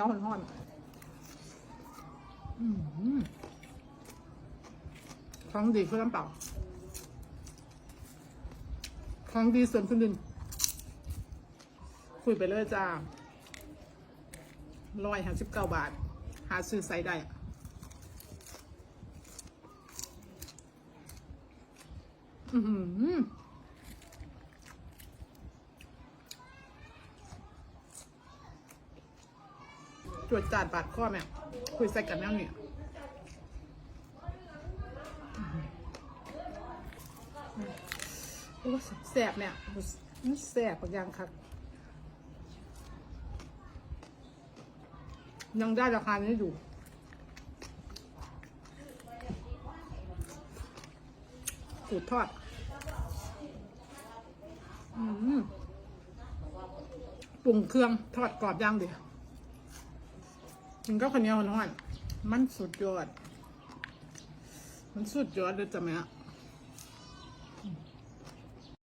เจ้าห่อนๆของดีคือน้ำเปล่าของดีส่วนคุณดิน คุยไปเลยจ้าร้อยห้าสิบเก้าบาท หาซื้อใส่ได้อือหือ จวดจาดบาดข้อแม่คุยใส่กันแล้วเนี่ยโอ้แสบเนี่ยมันแสบกว่ายังครับยังได้ราคานี้อยู่สูตรทอด อืมปรุงเครื่องทอดกรอบย่างเดี ยวกินก็คนเหนียวน้อนมันสุดยอด มันสุดยอดเลยจ้ะแม่